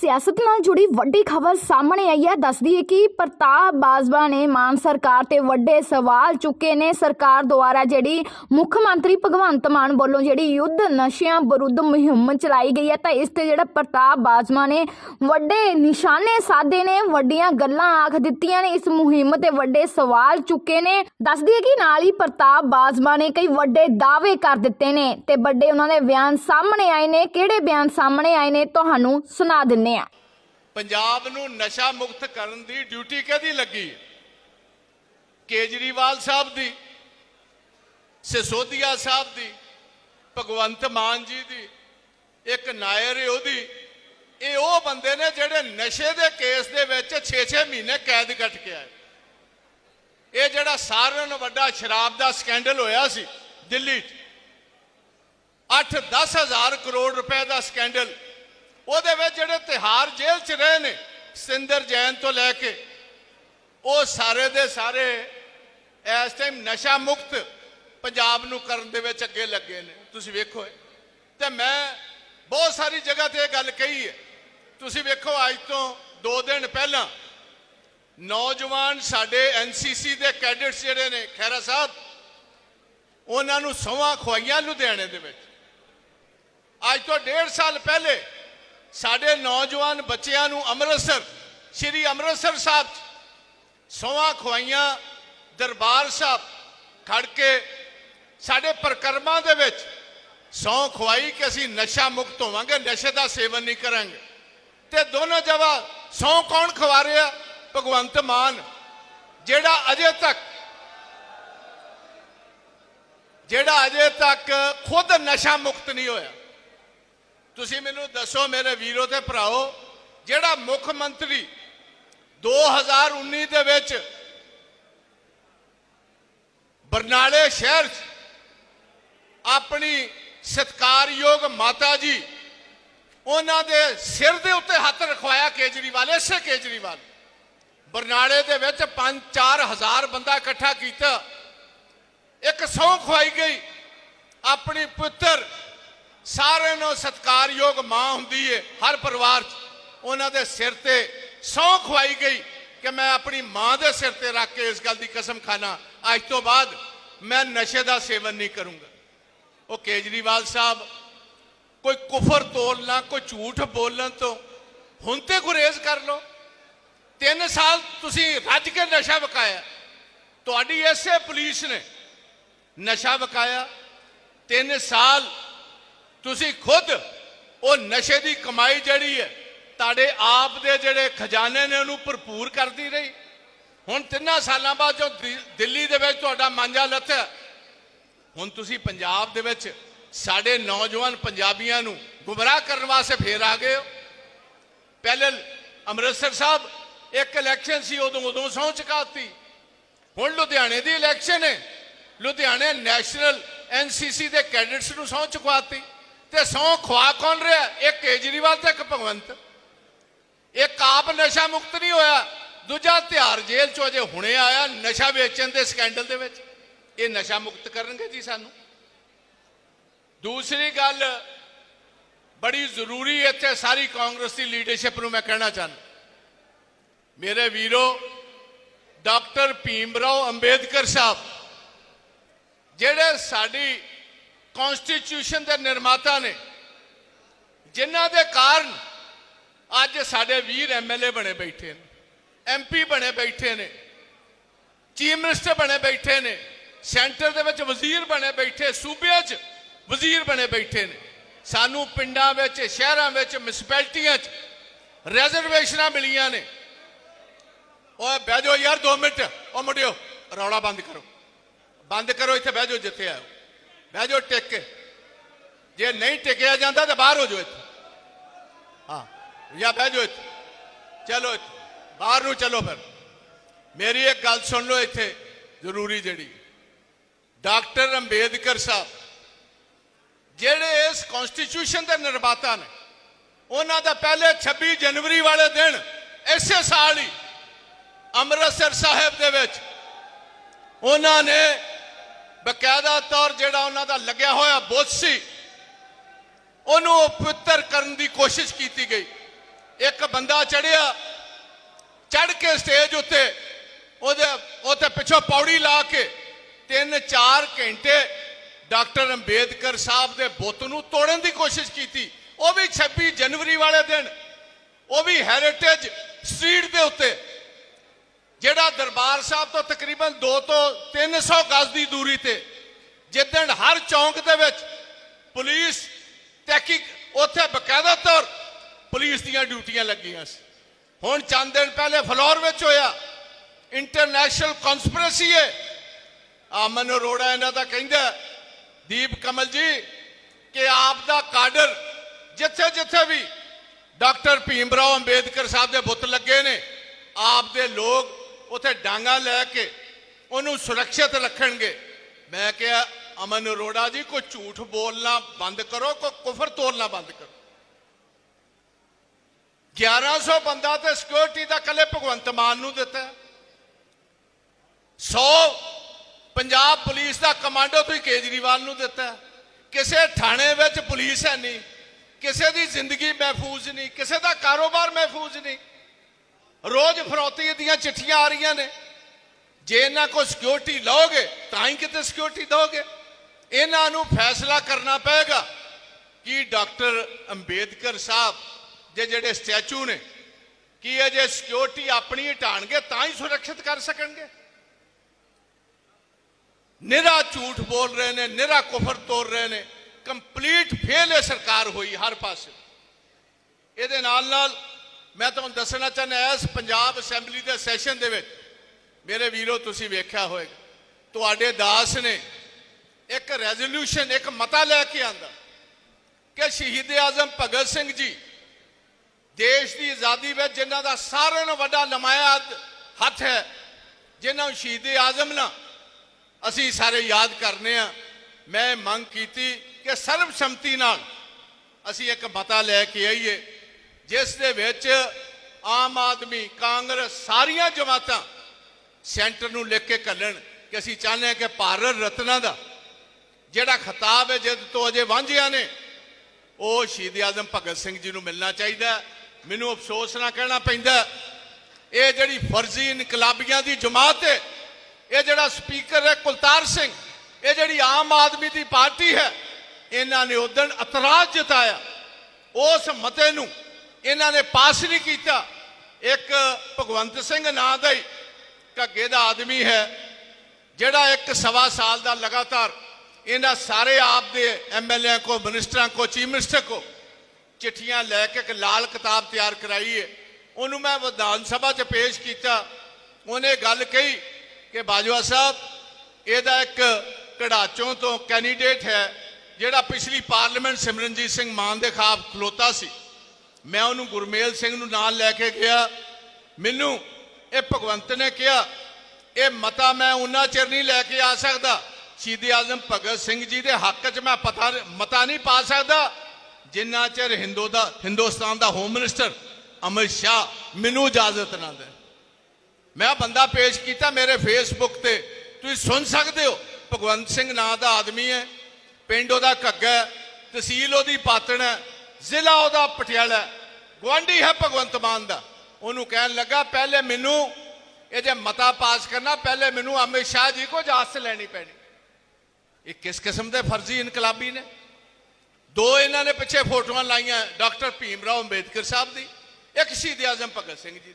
ਸਿਆਸਤ ਨਾਲ ਜੁੜੀ ਵੱਡੀ ਖਬਰ ਸਾਹਮਣੇ ਆਈ ਹੈ। ਦੱਸਦੀ ਹੈ ਕਿ ਪ੍ਰਤਾਪ ਬਾਜਵਾ ਨੇ ਮਾਨ ਸਰਕਾਰ ਤੇ ਵੱਡੇ ਸਵਾਲ ਚੁੱਕੇ ਨੇ। ਸਰਕਾਰ ਦੁਆਰਾ ਜਿਹੜੀ ਮੁੱਖ ਮੰਤਰੀ ਭਗਵੰਤ ਮਾਨ ਵੱਲੋਂ ਜਿਹੜੀ ਯੁੱਧ ਨਸ਼ਿਆਂ ਵਿਰੁੱਧ ਮੁਹਿੰਮ ਚਲਾਈ ਗਈ ਹੈ, ਤਾਂ ਇਸ ਤੇ ਜਿਹੜਾ ਪ੍ਰਤਾਪ ਬਾਜਵਾ ਨੇ ਵੱਡੇ ਨਿਸ਼ਾਨੇ ਸਾਧੇ ਨੇ, ਵੱਡੀਆਂ ਗੱਲਾਂ ਆਖ ਦਿੱਤੀਆਂ ਨੇ, ਇਸ ਮੁਹਿੰਮ ਤੇ ਵੱਡੇ ਸਵਾਲ ਚੁੱਕੇ ਨੇ। ਦੱਸਦੀ ਹੈ ਕਿ ਨਾਲ ਹੀ ਪ੍ਰਤਾਪ ਬਾਜਵਾ ਨੇ ਕਈ ਵੱਡੇ ਦਾਅਵੇ ਕਰ ਦਿੱਤੇ ਨੇ ਤੇ ਵੱਡੇ ਉਹਨਾਂ ਦੇ ਬਿਆਨ ਸਾਹਮਣੇ ਆਏ ਨੇ। ਕਿਹੜੇ ਬਿਆਨ ਸਾਹਮਣੇ ਆਏ ਨੇ, ਤੁਹਾਨੂੰ ਸੁਣਾ ਦਿੰਦੇ ਦਿੰਨੇ ਆ। ਪੰਜਾਬ ਨੂੰ ਨਸ਼ਾ ਮੁਕਤ ਕਰਨ ਦੀ ਡਿਊਟੀ ਕਿਹਦੀ ਲੱਗੀ? ਕੇਜਰੀਵਾਲ ਸਾਹਿਬ ਦੀ, ਸਿਸੋਦੀਆ ਸਾਹਿਬ ਦੀ, ਭਗਵੰਤ ਮਾਨ ਜੀ ਦੀ, ਇੱਕ ਨਾਇਰ ਹੈ ਉਹਦੀ। ਇਹ ਉਹ ਬੰਦੇ ਨੇ ਜਿਹੜੇ ਨਸ਼ੇ ਦੇ ਕੇਸ ਦੇ ਵਿੱਚ 6-6 ਮਹੀਨੇ ਕੈਦ ਕੱਟ ਕੇ ਆਏ। ਇਹ ਜਿਹੜਾ ਸਾਰਿਆਂ ਨਾਲੋਂ ਵੱਡਾ ਸ਼ਰਾਬ ਦਾ ਸਕੈਂਡਲ ਹੋਇਆ ਸੀ ਦਿੱਲੀ 'ਚ। 8-10 ਹਜ਼ਾਰ ਕਰੋੜ ਰੁਪਏ ਦਾ ਸਕੈਂਡਲ ਉਹਦੇ ਵਿੱਚ ਜਿਹੜੇ ਤਿਹਾਰ ਜੇਲ੍ਹ 'ਚ ਰਹੇ ਨੇ, ਸਿੰਦਰ ਜੈਨ ਤੋਂ ਲੈ ਕੇ, ਉਹ ਸਾਰੇ ਦੇ ਸਾਰੇ ਇਸ ਟਾਈਮ ਨਸ਼ਾ ਮੁਕਤ ਪੰਜਾਬ ਨੂੰ ਕਰਨ ਦੇ ਵਿੱਚ ਅੱਗੇ ਲੱਗੇ ਨੇ। ਤੁਸੀਂ ਵੇਖੋ ਇਹ। ਤੇ ਮੈਂ ਬਹੁਤ ਸਾਰੀ ਜਗ੍ਹਾ ਤੇ ਇਹ ਗੱਲ ਕਹੀ ਹੈ। ਤੁਸੀਂ ਵੇਖੋ, ਅੱਜ ਤੋਂ 2 ਦਿਨ ਪਹਿਲਾਂ ਨੌਜਵਾਨ ਸਾਡੇ ਐਨਸੀਸੀ ਦੇ ਕੈਡਿਟਸ ਜਿਹੜੇ ਨੇ ਖੈਰਾ ਸਾਹਿਬ, ਉਹਨਾਂ ਨੂੰ ਸੌਂਹਾਂ ਖਵਾਈਆਂ ਲੁਧਿਆਣੇ ਦੇ ਵਿੱਚ। ਅੱਜ ਤੋਂ ਡੇਢ ਸਾਲ ਪਹਿਲੇ ਸਾਡੇ ਨੌਜਵਾਨ ਬੱਚਿਆਂ ਨੂੰ ਅੰਮ੍ਰਿਤਸਰ, ਸ਼੍ਰੀ ਅੰਮ੍ਰਿਤਸਰ ਸਾਹਿਬ 'ਚ ਸੌਂਹਾਂ ਖਵਾਈਆਂ ਦਰਬਾਰ ਸਾਹਿਬ ਖੜ ਕੇ ਸਾਡੇ ਪ੍ਰਕਰਮਾਂ ਦੇ ਵਿੱਚ ਸੌਂ ਖਵਾਈ ਕਿ ਅਸੀਂ ਨਸ਼ਾ ਮੁਕਤ ਹੋਵਾਂਗੇ, ਨਸ਼ੇ ਦਾ ਸੇਵਨ ਨਹੀਂ ਕਰਾਂਗੇ। ਤੇ ਦੋਨੋਂ ਜਗ੍ਹਾ ਸੌਂ ਕੌਣ ਖਵਾ ਰਿਹਾ? ਭਗਵੰਤ ਮਾਨ, ਜਿਹੜਾ ਅਜੇ ਤੱਕ, ਜਿਹੜਾ ਅਜੇ ਤੱਕ ਖੁਦ ਨਸ਼ਾ ਮੁਕਤ ਨਹੀਂ ਹੋਇਆ। ਤੁਸੀਂ ਮੈਨੂੰ ਦੱਸੋ ਮੇਰੇ ਵੀਰੋ ਤੇ ਭਰਾਓ, ਜਿਹੜਾ ਮੁੱਖ ਮੰਤਰੀ 2019 ਦੇ ਵਿੱਚ ਬਰਨਾਲੇ ਸ਼ਹਿਰ 'ਚ ਆਪਣੀ ਸਤਕਾਰਯੋਗ ਮਾਤਾ ਜੀ ਉਹਨਾਂ ਦੇ ਸਿਰ ਦੇ ਉੱਤੇ ਹੱਥ ਰਖਵਾਇਆ ਕੇਜਰੀਵਾਲ, ਇਸੇ ਕੇਜਰੀਵਾਲ ਬਰਨਾਲੇ ਦੇ ਵਿੱਚ 5-4 ਹਜ਼ਾਰ ਬੰਦਾ ਇਕੱਠਾ ਕੀਤਾ। ਇੱਕ ਸਹੁੰ ਖਵਾਈ ਗਈ, ਆਪਣੀ ਪੁੱਤਰ ਸਾਰਿਆਂ ਨੂੰ ਸਤਕਾਰਯੋਗ ਮਾਂ ਹੁੰਦੀ ਏ, ਹਰ ਪਰਿਵਾਰ 'ਚ। ਉਹਨਾਂ ਦੇ ਸਿਰ ਤੇ ਸਹੁੰ ਖਵਾਈ ਗਈ ਕਿ ਮੈਂ ਆਪਣੀ ਮਾਂ ਦੇ ਸਿਰ ਤੇ ਰੱਖ ਕੇ ਇਸ ਗੱਲ ਦੀ ਕਸਮ ਖਾਣਾ ਅੱਜ ਤੋਂ ਬਾਅਦ ਮੈਂ ਨਸ਼ੇ ਦਾ ਸੇਵਨ ਨਹੀਂ ਕਰੂੰਗਾ। ਉਹ ਕੇਜਰੀਵਾਲ ਸਾਹਿਬ, ਕੋਈ ਕੁਫਰ ਤੋਲਣਾ, ਕੋਈ ਝੂਠ ਬੋਲਣ ਤੋਂ ਹੁਣ ਤੇ ਗੁਰੇਜ਼ ਕਰ ਲਓ। ਤਿੰਨ ਸਾਲ ਤੁਸੀਂ ਰੱਜ ਕੇ ਨਸ਼ਾ ਵਕਾਇਆ। ਤੁਹਾਡੀ ਐਸੇ ਪੁਲਿਸ ਨੇ ਨਸ਼ਾ ਵਕਾਇਆ। ਤਿੰਨ ਸਾਲ ਤੁਸੀਂ ਖੁਦ ਉਹ ਨਸ਼ੇ ਦੀ ਕਮਾਈ ਜਿਹੜੀ ਹੈ, ਤੁਹਾਡੇ ਆਪ ਦੇ ਜਿਹੜੇ ਖਜ਼ਾਨੇ ਨੇ ਉਹਨੂੰ ਭਰਪੂਰ ਕਰਦੀ ਰਹੀ। ਹੁਣ ਤਿੰਨਾਂ ਸਾਲਾਂ ਬਾਅਦ ਜੋ ਦਿੱਲੀ ਦੇ ਵਿੱਚ ਤੁਹਾਡਾ ਮਾਂਜਾ ਲੱਥਿਆ ਹੁਣ ਤੁਸੀਂ ਪੰਜਾਬ ਦੇ ਵਿੱਚ ਸਾਡੇ ਨੌਜਵਾਨ ਪੰਜਾਬੀਆਂ ਨੂੰ ਗੁੰਮਰਾਹ ਕਰਨ ਵਾਸਤੇ ਫੇਰ ਆ ਗਏ ਹੋ। ਪਹਿਲੇ ਅੰਮ੍ਰਿਤਸਰ ਸਾਹਿਬ ਇੱਕ ਇਲੈਕਸ਼ਨ ਸੀ, ਉਦੋਂ ਉਦੋਂ ਸਹੁੰ ਚੁਕਾਤੀ। ਹੁਣ ਲੁਧਿਆਣੇ ਦੀ ਇਲੈਕਸ਼ਨ ਹੈ। ਲੁਧਿਆਣੇ ਨੈਸ਼ਨਲ ਐਨਸੀਸੀ ਦੇ ਕੈਡਿਟਸ ਨੂੰ ਸਹੁੰ ਚੁਕਵਾਤੀ। ਤੇ ਸਹੁੰ ਖਵਾ ਕੌਣ ਰਿਹਾ? ਇਹ ਕੇਜਰੀਵਾਲ ਤੇ ਇੱਕ ਭਗਵੰਤ। ਇੱਕ ਆਪ ਨਸ਼ਾ ਮੁਕਤ ਨਹੀਂ ਹੋਇਆ। ਦੂਜਾ ਤਿਹਾਰ ਜੇਲ੍ਹ ਚੋਂ ਅਜੇ ਹੁਣੇ ਆਇਆ, ਨਸ਼ਾ ਵੇਚਣ ਦੇ ਸਕੈਂਡਲ ਦੇ ਵਿੱਚ। ਇਹ ਨਸ਼ਾ ਮੁਕਤ ਕਰਨਗੇ ਜੀ ਸਾਨੂੰ। ਦੂਸਰੀ ਗੱਲ, ਬੜੀ ਜ਼ਰੂਰੀ ਇੱਥੇ ਸਾਰੀ ਕਾਂਗਰਸ ਦੀ ਲੀਡਰਸ਼ਿਪ ਨੂੰ ਮੈਂ ਕਹਿਣਾ ਚਾਹੁੰਦਾ। ਮੇਰੇ ਵੀਰੋ, ਡਾਕਟਰ ਭੀਮ ਰਾਓ ਅੰਬੇਦਕਰ ਸਾਹਿਬ, ਜਿਹੜੇ ਸਾਡੀ ਕਨਸਟੀਟਿਊਸ਼ਨ ਦੇ ਨਿਰਮਾਤਾ ਨੇ, ਜਿਨ੍ਹਾਂ ਦੇ ਕਾਰਨ ਅੱਜ ਸਾਡੇ ਵੀਰ ਐਮਐਲਏ ਬਣੇ ਬੈਠੇ ਨੇ ਐਮਪੀ ਬਣੇ ਬੈਠੇ ਨੇ, ਚੀਫ ਮਿਨਿਸਟਰ ਬਣੇ ਬੈਠੇ ਨੇ, ਸੈਂਟਰ ਦੇ ਵਿੱਚ ਵਜ਼ੀਰ ਬਣੇ ਬੈਠੇ, ਸੂਬਿਆਂ 'ਚ ਵਜ਼ੀਰ ਬਣੇ ਬੈਠੇ ਨੇ। ਸਾਨੂੰ ਪਿੰਡਾਂ ਵਿੱਚ, ਸ਼ਹਿਰਾਂ ਵਿੱਚ ਮਿਊਨਿਸਪੈਲਿਟੀਆਂ 'ਚ ਰਿਜ਼ਰਵੇਸ਼ਨਾਂ ਮਿਲੀਆਂ ਨੇ। ਓਏ, ਬਹਿ ਜਾਓ ਯਾਰ 2 ਮਿੰਟ ਓ ਮੁੰਡਿਓ, ਰੌਲਾ ਬੰਦ ਕਰੋ। ਬੰਦ ਕਰੋ, ਇੱਥੇ ਬਹਿ ਜਾਓ, ਜਿੱਥੇ ਆਓ ਬਹਿ ਜਾਓ ਟਿਕ। ਕੇ ਜੇ ਨਹੀਂ ਟਿਕਿਆ ਜਾਂਦਾ ਤਾਂ ਬਾਹਰ ਹੋ ਜਾਓ ਇੱਥੇ। ਹਾਂ, ਜਾਂ ਬਹਿ ਜਾਓ ਇੱਥੇ। ਚਲੋ ਇੱਥੇ। ਬਾਹਰ ਨੂੰ ਚਲੋ ਫਿਰ। ਮੇਰੀ ਇੱਕ ਗੱਲ ਸੁਣ ਲਓ ਇੱਥੇ, ਜ਼ਰੂਰੀ ਜਿਹੜੀ। ਡਾਕਟਰ ਅੰਬੇਦਕਰ ਸਾਹਿਬ, ਜਿਹੜੇ ਇਸ ਕਨਸਟੀਟਿਊਸ਼ਨ ਦੇ ਨਿਰਮਾਤਾ ਨੇ, ਉਹਨਾਂ ਦਾ ਪਹਿਲੇ 26 ਜਨਵਰੀ ਵਾਲੇ ਦਿਨ, ਇਸੇ ਸਾਲ ਹੀ ਅੰਮ੍ਰਿਤਸਰ ਸਾਹਿਬ ਦੇ ਵਿੱਚ, ਉਹਨਾਂ ਨੇ ਬਕਾਇਦਾ ਤੌਰ ਜਿਹੜਾ ਉਹਨਾਂ ਦਾ ਲੱਗਿਆ ਹੋਇਆ ਬੁੱਤ ਸੀ, ਉਹਨੂੰ ਪਵਿੱਤਰ ਕਰਨ ਦੀ ਕੋਸ਼ਿਸ਼ ਕੀਤੀ ਗਈ। ਇੱਕ ਬੰਦਾ ਚੜਿਆ ਚੜ ਕੇ ਸਟੇਜ ਉੱਤੇ, ਉਹਦੇ ਉੱਤੇ ਪਿੱਛੋਂ ਪੌੜੀ ਲਾ ਕੇ 3-4 ਘੰਟੇ ਡਾਕਟਰ ਅੰਬੇਦਕਰ ਸਾਹਿਬ ਦੇ ਬੁੱਤ ਨੂੰ ਤੋੜਨ ਦੀ ਕੋਸ਼ਿਸ਼ ਕੀਤੀ। ਉਹ ਵੀ 26 ਜਨਵਰੀ ਵਾਲੇ ਦਿਨ, ਉਹ ਵੀ ਹੈਰੀਟੇਜ ਸਟਰੀਟ ਦੇ ਉੱਤੇ ਜਿਹੜਾ ਦਰਬਾਰ ਸਾਹਿਬ ਤੋਂ ਤਕਰੀਬਨ 2 ਤੋਂ 300 ਗਜ਼ ਦੀ ਦੂਰੀ ਤੇ ਜਿੱਦਣ ਹਰ ਚੌਂਕ ਦੇ ਵਿੱਚ ਪੁਲਿਸ ਤਹਿਕੀਕ, ਉੱਥੇ ਬਕਾਇਦਾ ਤੌਰ ਪੁਲਿਸ ਦੀਆਂ ਡਿਊਟੀਆਂ ਲੱਗੀਆਂ ਸੀ। ਹੁਣ ਚੰਦ ਦਿਨ ਪਹਿਲੇ ਫਲੋਰ ਵਿੱਚ ਹੋਇਆ, ਇੰਟਰਨੈਸ਼ਨਲ ਕਨਸਪੀਰੇਸੀ ਹੈ ਆਮਨ ਅਰੋੜਾ ਇਹਨਾਂ ਦਾ ਕਹਿੰਦਾ, ਦੀਪ ਕਮਲ ਜੀ, ਕਿ ਆਪ ਦਾ ਕਾਡਰ ਜਿੱਥੇ ਜਿੱਥੇ ਵੀ ਡਾਕਟਰ ਭੀਮ ਰਾਓ ਅੰਬੇਦਕਰ ਸਾਹਿਬ ਦੇ ਬੁੱਤ ਲੱਗੇ ਨੇ, ਆਪ ਦੇ ਲੋਕ ਉਥੇ ਡਾਂਗਾ ਲੈ ਕੇ ਉਹਨੂੰ ਸੁਰੱਖਿਅਤ ਰੱਖਣਗੇ। ਮੈਂ ਕਿਹਾ, ਅਮਨ ਅਰੋੜਾ ਜੀ, ਕੋਈ ਝੂਠ ਬੋਲਣਾ ਬੰਦ ਕਰੋ, ਕੋਈ ਕੁਫਰ ਤੋਲਣਾ ਬੰਦ ਕਰੋ। 1100 ਬੰਦਾ ਤੇ ਸਿਕਿਉਰਿਟੀ ਦਾ ਕੱਲੇ ਭਗਵੰਤ ਮਾਨ ਨੂੰ ਦਿੱਤਾ। ਹੈ। 100 ਪੰਜਾਬ ਪੁਲਿਸ ਦਾ ਕਮਾਂਡੋ ਤੁਸੀਂ ਕੇਜਰੀਵਾਲ ਨੂੰ ਦਿੱਤਾ। ਕਿਸੇ ਥਾਣੇ ਵਿੱਚ ਪੁਲਿਸ ਹੈ ਨਹੀਂ, ਕਿਸੇ ਦੀ ਜ਼ਿੰਦਗੀ ਮਹਿਫੂਜ਼ ਨਹੀਂ, ਕਿਸੇ ਦਾ ਕਾਰੋਬਾਰ ਮਹਿਫੂਜ਼ ਨਹੀਂ। ਰੋਜ਼ ਫਰੌਤੀ ਦੀਆਂ ਚਿੱਠੀਆਂ ਆ ਰਹੀਆਂ ਨੇ। ਜੇ ਇਹਨਾਂ ਕੋ ਸਿਕਿਉਰਿਟੀ ਲਓਗੇ, ਤਾਂ ਹੀ ਕਿਤੇ ਸਿਕਿਉਰਿਟੀ ਦੋਗੇ ਇਹਨਾਂ ਨੂੰ ਫੈਸਲਾ ਕਰਨਾ ਪਏਗਾ ਕਿ ਡਾਕਟਰ ਅੰਬੇਦਕਰ ਸਾਹਿਬ ਦੇ ਜਿਹੜੇ ਸਟੈਚੂ ਨੇ, ਕੀ ਇਹ ਜੇ ਸਿਕਿਉਰਿਟੀ ਆਪਣੀ ਹਟਾਣਗੇ ਤਾਂ ਹੀ ਸੁਰੱਖਿਅਤ ਕਰ ਸਕਣਗੇ। ਨਿਰਾ ਝੂਠ ਬੋਲ ਰਹੇ ਨੇ ਨਿਰਾ ਕੁਫਰ ਤੋੜ ਰਹੇ ਨੇ। ਕੰਪਲੀਟ ਫੇਲ ਹੈ ਸਰਕਾਰ ਹੋਈ ਹਰ ਪਾਸੇ। ਇਹਦੇ ਨਾਲ ਨਾਲ ਮੈਂ ਤੁਹਾਨੂੰ ਦੱਸਣਾ ਚਾਹੁੰਦਾ ਇਸ ਪੰਜਾਬ ਅਸੈਂਬਲੀ ਦੇ ਸੈਸ਼ਨ ਦੇ ਵਿੱਚ ਮੇਰੇ ਵੀਰੋ, ਤੁਸੀਂ ਵੇਖਿਆ ਹੋਵੇਗਾ, ਤੁਹਾਡੇ ਦਾਸ ਨੇ ਇੱਕ ਰੈਜ਼ੋਲੂਸ਼ਨ ਇੱਕ ਮਤਾ ਲੈ ਕੇ ਆਂਦਾ ਕਿ ਸ਼ਹੀਦ ਆਜ਼ਮ ਭਗਤ ਸਿੰਘ ਜੀ ਦੇਸ਼ ਦੀ ਆਜ਼ਾਦੀ ਵਿੱਚ ਜਿਨ੍ਹਾਂ ਦਾ ਸਾਰਿਆਂ ਨਾਲੋਂ ਵੱਡਾ ਨਮਾਇਆ ਹੱਥ ਹੈ, ਜਿਨ੍ਹਾਂ ਨੂੰ ਸ਼ਹੀਦ ਆਜ਼ਮ ਨਾਲ ਅਸੀਂ ਸਾਰੇ ਯਾਦ ਕਰਨੇ ਆ। ਮੈਂ ਮੰਗ ਕੀਤੀ ਕਿ ਸਰਬਸੰਮਤੀ ਨਾਲ ਅਸੀਂ ਇੱਕ ਮਤਾ ਲੈ ਕੇ ਆਈਏ। ਜਿਸ ਦੇ ਵਿੱਚ ਆਮ ਆਦਮੀ, ਕਾਂਗਰਸ, ਸਾਰੀਆਂ ਜਮਾਤਾਂ ਸੈਂਟਰ ਨੂੰ ਲਿਖ ਕੇ ਕੱਲਣ ਕਿ ਅਸੀਂ ਚਾਹੁੰਦੇ ਹਾਂ ਕਿ ਭਾਰਤ ਰਤਨਾ ਦਾ ਜਿਹੜਾ ਖਿਤਾਬ ਹੈ ਜਿੱਦ ਤੋਂ ਅਜੇ ਵਾਂਝਿਆ ਨੇ, ਉਹ ਸ਼ਹੀਦ ਆਜ਼ਮ ਭਗਤ ਸਿੰਘ ਜੀ ਨੂੰ ਮਿਲਣਾ ਚਾਹੀਦਾ ਮੈਨੂੰ ਅਫਸੋਸ ਨਾ ਕਹਿਣਾ ਪੈਂਦਾ ਇਹ ਜਿਹੜੀ ਫਰਜ਼ੀ ਇਨਕਲਾਬੀਆਂ ਦੀ ਜਮਾਤ ਹੈ, ਇਹ ਜਿਹੜਾ ਸਪੀਕਰ ਹੈ ਕੁਲਤਾਰ ਸਿੰਘ, ਇਹ ਜਿਹੜੀ ਆਮ ਆਦਮੀ ਦੀ ਪਾਰਟੀ ਹੈ, ਇਹਨਾਂ ਨੇ ਉਦਣ ਇਤਰਾਜ਼ ਜਤਾਇਆ। ਉਸ ਮਤੇ ਨੂੰ ਇਹਨਾਂ ਨੇ ਪਾਸ ਨਹੀਂ ਕੀਤਾ। ਇੱਕ ਭਗਵੰਤ ਸਿੰਘ ਨਾਂ ਦਾ ਹੀ ਘੱਗੇ ਦਾ ਆਦਮੀ ਹੈ, ਜਿਹੜਾ ਇੱਕ ਸਵਾ ਸਾਲ ਦਾ ਲਗਾਤਾਰ ਇਹਨਾਂ ਸਾਰੇ ਆਪ ਦੇ ਐਮਐਲਏ ਕੋ, ਮਿਨਿਸਟਰਾਂ ਕੋ, ਚੀਫ ਮਿਨਿਸਟਰ ਕੋ ਚਿੱਠੀਆਂ ਲੈ ਕੇ ਇੱਕ ਲਾਲ ਕਿਤਾਬ ਤਿਆਰ ਕਰਾਈ ਹੈ ਉਹਨੂੰ ਮੈਂ ਵਿਧਾਨ ਸਭਾ 'ਚ ਪੇਸ਼ ਕੀਤਾ। ਉਹਨੇ ਗੱਲ ਕਹੀ ਕਿ ਬਾਜਵਾ ਸਾਹਿਬ, ਇਹਦਾ ਇੱਕ ਕਢਾਚੋਂ ਤੋਂ ਕੈਂਡੀਡੇਟ ਹੈ, ਜਿਹੜਾ ਪਿਛਲੀ ਪਾਰਲੀਮੈਂਟ ਸਿਮਰਨਜੀਤ ਸਿੰਘ ਮਾਨ ਦੇ ਖਿਲਾਫ ਖਲੋਤਾ ਸੀ। ਮੈਂ ਉਹਨੂੰ ਗੁਰਮੇਲ ਸਿੰਘ ਨੂੰ ਨਾਲ ਲੈ ਕੇ ਗਿਆ। ਮੈਨੂੰ ਇਹ ਭਗਵੰਤ ਨੇ ਕਿਹਾ ਇਹ ਮਤਾ ਮੈਂ ਉਨਾ ਚਿਰ ਨਹੀਂ ਲੈ ਕੇ ਆ ਸਕਦਾ। ਸ਼ਹੀਦ ਆਜ਼ਮ ਭਗਤ ਸਿੰਘ ਜੀ ਦੇ ਹੱਕ 'ਚ ਮੈਂ ਪਤਾ ਮਤਾ ਨਹੀਂ ਪਾ ਸਕਦਾ। ਜਿੰਨਾ ਚਿਰ ਹਿੰਦੂ ਦਾ ਹਿੰਦੁਸਤਾਨ ਦਾ ਹੋਮ ਮਿਨਿਸਟਰ ਅਮਿਤ ਸ਼ਾਹ ਮੈਨੂੰ ਇਜਾਜ਼ਤ ਨਾ ਦੇ। ਮੈਂ ਬੰਦਾ ਪੇਸ਼ ਕੀਤਾ ਮੇਰੇ ਫੇਸਬੁੱਕ ਤੇ। ਤੁਸੀਂ ਸੁਣ ਸਕਦੇ ਹੋ ਭਗਵੰਤ ਸਿੰਘ ਨਾਂ ਦਾ ਆਦਮੀ ਹੈ। ਪਿੰਡ ਉਹਦਾ ਘੱਗਾ ਹੈ, ਤਹਿਸੀਲ ਉਹਦੀ ਪਾਤਣ ਹੈ। ਜ਼ਿਲ੍ਹਾ ਉਹਦਾ ਪਟਿਆਲਾ ਹੈ, ਗੁਆਂਢੀ ਹੈ ਭਗਵੰਤ ਮਾਨ ਦਾ। ਉਹਨੂੰ ਕਹਿਣ ਲੱਗਾ ਪਹਿਲੇ ਮੈਨੂੰ ਇਹ ਜੇ ਮਤਾ ਪਾਸ ਕਰਨਾ ਪਹਿਲੇ ਮੈਨੂੰ ਅਮਿਤ ਸ਼ਾਹ ਜੀ ਕੋ ਇਜਾਜ਼ਤ ਲੈਣੀ ਪੈਣੀ। ਇਹ ਕਿਸ ਕਿਸਮ ਦੇ ਫਰਜ਼ੀ ਇਨਕਲਾਬੀ ਨੇ? ਦੋ ਇਹਨਾਂ ਨੇ ਪਿੱਛੇ ਫੋਟੋਆਂ ਲਾਈਆਂ ਡਾਕਟਰ ਭੀਮ ਰਾਓ ਅੰਬੇਦਕਰ ਸਾਹਿਬ ਦੀ ਇੱਕ ਸ਼ਹੀਦ ਆਜ਼ਮ ਭਗਤ ਸਿੰਘ ਜੀ ਦੀ।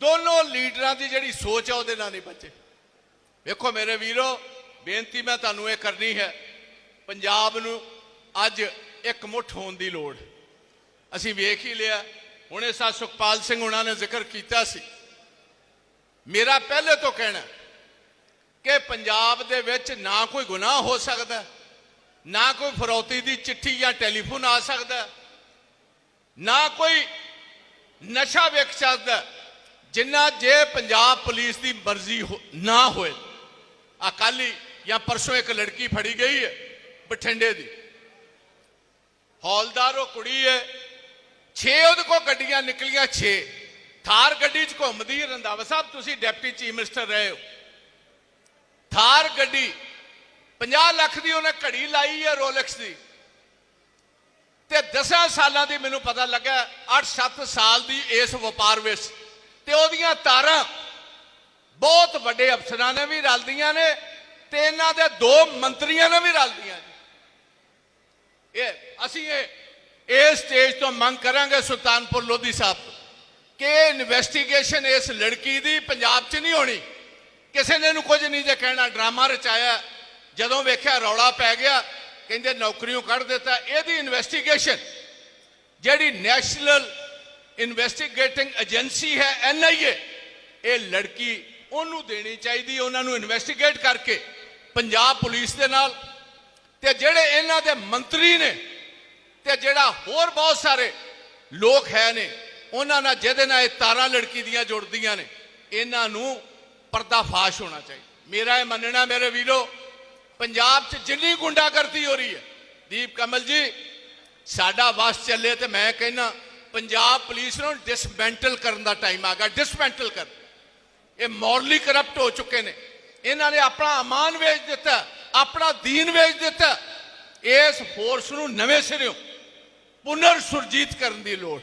ਦੋਨੋਂ ਲੀਡਰਾਂ ਦੀ ਜਿਹੜੀ ਸੋਚ ਆ ਉਹਦੇ ਨਾਲ ਨਹੀਂ ਬੱਚੇ। ਵੇਖੋ ਮੇਰੇ ਵੀਰੋ ਬੇਨਤੀ ਮੈਂ ਤੁਹਾਨੂੰ ਇਹ ਕਰਨੀ ਹੈ ਪੰਜਾਬ ਨੂੰ ਅੱਜ ਇੱਕ ਮੁੱਠ ਹੋਣ ਦੀ ਲੋੜ। ਅਸੀਂ ਵੇਖ ਹੀ ਲਿਆ, ਹੁਣੇ ਸਾ ਸੁਖਪਾਲ ਸਿੰਘ ਉਹਨਾਂ ਨੇ ਜ਼ਿਕਰ ਕੀਤਾ ਸੀ। ਮੇਰਾ ਪਹਿਲੇ ਤੋਂ ਕਹਿਣਾ, ਕਿ ਪੰਜਾਬ ਦੇ ਵਿੱਚ ਨਾ ਕੋਈ ਗੁਨਾਹ ਹੋ ਸਕਦਾ, ਨਾ ਕੋਈ ਫਰੌਤੀ ਦੀ ਚਿੱਠੀ ਜਾਂ ਟੈਲੀਫੋਨ ਆ ਸਕਦਾ, ਨਾ ਕੋਈ ਨਸ਼ਾ ਵੇਖ ਸਕਦਾ, ਜਿੰਨਾ ਜੇ ਪੰਜਾਬ ਪੁਲਿਸ ਦੀ ਮਰਜ਼ੀ ਨਾ ਹੋਏ। ਅਕਾਲੀ ਜਾਂ ਪਰਸੋਂ ਇੱਕ ਲੜਕੀ ਫੜੀ ਗਈ ਹੈ, ਬਠਿੰਡੇ ਦੀ। ਹੌਲਦਾਰ ਉਹ ਕੁੜੀ ਹੈ 6 ਉਹਦੇ ਕੋਲ ਗੱਡੀਆਂ ਨਿਕਲੀਆਂ 6 ਥਾਰ ਗੱਡੀ 'ਚ ਘੁੰਮਦੀ ਹੈ ਰੰਦਾਵਾ ਸਾਹਿਬ, ਤੁਸੀਂ ਡਿਪਟੀ ਚੀਫ ਮਿਨਿਸਟਰ ਰਹੇ ਹੋ। ਥਾਰ ਗੱਡੀ 50 ਲੱਖ ਦੀ ਉਹਨੇ ਘੜੀ ਲਾਈ ਹੈ ਰੋਲੈਕਸ ਦੀ। ਤੇ 10 ਸਾਲਾਂ ਦੀ ਮੈਨੂੰ ਪਤਾ ਲੱਗਾ 8-7 ਸਾਲ ਦੀ ਇਸ ਵਪਾਰ ਵਿੱਚ। ਤੇ ਉਹਦੀਆਂ ਤਾਰਾਂ ਬਹੁਤ ਵੱਡੇ ਅਫਸਰਾਂ ਨੇ ਵੀ ਰਲਦੀਆਂ ਨੇ ਤੇ ਇਹਨਾਂ ਦੇ ਦੋ ਮੰਤਰੀਆਂ ਨੇ ਵੀ ਰਲਦੀਆਂ ਨੇ। ਇਹ ਅਸੀਂ ਇਹ ਇਸ ਸਟੇਜ ਤੋਂ ਮੰਗ ਕਰਾਂਗੇ ਸੁਲਤਾਨਪੁਰ ਲੋਧੀ ਸਾਹਿਬ ਤੋਂ ਕਿ ਇਨਵੈਸਟੀਗੇਸ਼ਨ ਇਸ ਲੜਕੀ ਦੀ ਪੰਜਾਬ 'ਚ ਨਹੀਂ ਹੋਣੀ। ਕਿਸੇ ਨੇ ਇਹਨੂੰ ਕੁਝ ਨਹੀਂ ਜੇ ਕਹਿਣਾ, ਡਰਾਮਾ ਰਚਾਇਆ। ਜਦੋਂ ਵੇਖਿਆ ਰੌਲਾ ਪੈ ਗਿਆ, ਕਹਿੰਦੇ ਨੌਕਰੀਆਂ ਕੱਢ ਦਿੱਤਾ। ਇਹਦੀ ਇਨਵੈਸਟੀਗੇਸ਼ਨ ਜਿਹੜੀ ਨੈਸ਼ਨਲ ਇਨਵੈਸਟੀਗੇਟਿੰਗ ਏਜੰਸੀ ਹੈ ਐਨਆਈਏ ਇਹ ਲੜਕੀ ਉਹਨੂੰ ਦੇਣੀ ਚਾਹੀਦੀ, ਉਹਨਾਂ ਨੂੰ ਇਨਵੈਸਟੀਗੇਟ ਕਰਕੇ, ਪੰਜਾਬ ਪੁਲਿਸ ਦੇ ਨਾਲ ਤੇ ਜਿਹੜੇ ਇਹਨਾਂ ਦੇ ਮੰਤਰੀ ਨੇ ਤੇ ਜਿਹੜਾ ਹੋਰ ਬਹੁਤ ਸਾਰੇ ਲੋਕ ਹੈ ਨੇ, ਉਹਨਾਂ ਨਾਲ ਜਿਹਦੇ ਨਾਲ ਇਹ ਤਾਰਾਂ ਲੜਕੀ ਦੀਆਂ ਜੁੜਦੀਆਂ ਨੇ, ਇਹਨਾਂ ਨੂੰ ਪਰਦਾਫਾਸ਼ ਹੋਣਾ ਚਾਹੀਦਾ। ਮੇਰਾ ਇਹ ਮੰਨਣਾ ਮੇਰੇ ਵੀਰੋ, ਪੰਜਾਬ 'ਚ ਜਿੰਨੀ ਗੁੰਡਾਗਰਦੀ ਹੋ ਰਹੀ ਹੈ, ਦੀਪ ਕਮਲ ਜੀ, ਸਾਡਾ ਵਸ ਚੱਲੇ ਤੇ ਮੈਂ ਕਹਿੰਨਾ ਪੰਜਾਬ ਪੁਲਿਸ ਨੂੰ ਡਿਸਮੈਂਟਲ ਕਰਨ ਦਾ ਟਾਈਮ ਆ ਗਿਆ ਡਿਸਮੈਂਟਲ ਕਰ ਇਹ ਮੋਰਲੀ ਕਰਪਟ ਹੋ ਚੁੱਕੇ ਨੇ। ਇਹਨਾਂ ਨੇ ਆਪਣਾ ਅਮਾਨ ਵੇਚ ਦਿੱਤਾ। ਆਪਣਾ ਦੀਨ ਵੇਚ ਦਿੱਤਾ। ਇਸ ਫੋਰਸ ਨੂੰ ਨਵੇਂ ਸਿਰਿਓਂ ਪੁਨਰ ਸੁਰਜੀਤ ਕਰਨ ਦੀ ਲੋੜ